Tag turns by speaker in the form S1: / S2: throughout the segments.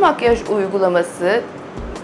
S1: makyaj uygulaması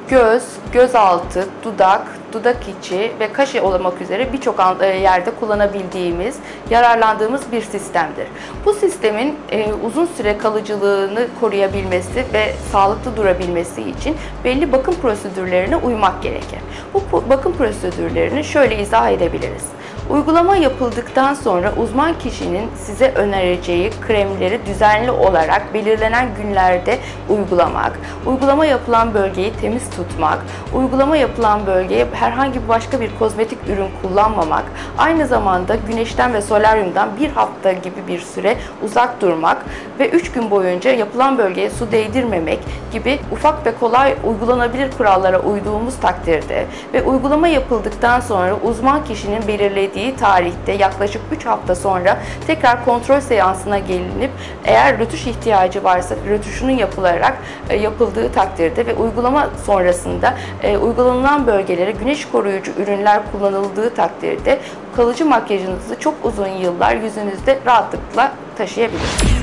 S1: göz, gözaltı, dudak, dudak içi ve kaşı olmak üzere birçok e, yerde kullanabildiğimiz, yararlandığımız bir sistemdir. Bu sistemin e, uzun süre kalıcılığını koruyabilmesi ve sağlıklı durabilmesi için belli bakım prosedürlerine uymak gerekir. Bu bakım prosedürlerini şöyle izah edebiliriz. Uygulama yapıldıktan sonra uzman kişinin size önereceği kremleri düzenli olarak belirlenen günlerde uygulamak, uygulama yapılan bölgeyi temiz tutmak, uygulama yapılan bölgeye herhangi bir başka bir kozmetik ürün kullanmamak, aynı zamanda güneşten ve solaryumdan bir hafta gibi bir süre uzak durmak ve 3 gün boyunca yapılan bölgeye su değdirmemek gibi ufak ve kolay uygulanabilir kurallara uyduğumuz takdirde ve uygulama yapıldıktan sonra uzman kişinin belirlediği tarihte yaklaşık 3 hafta sonra tekrar kontrol seansına gelinip eğer rötuş ihtiyacı varsa rötuşunun yapılarak e, yapıldığı takdirde ve uygulama sonrasında e, uygulanılan bölgelere güneş koruyucu ürünler kullanıldığı takdirde kalıcı makyajınızı çok uzun yıllar yüzünüzde rahatlıkla taşıyabilirsiniz.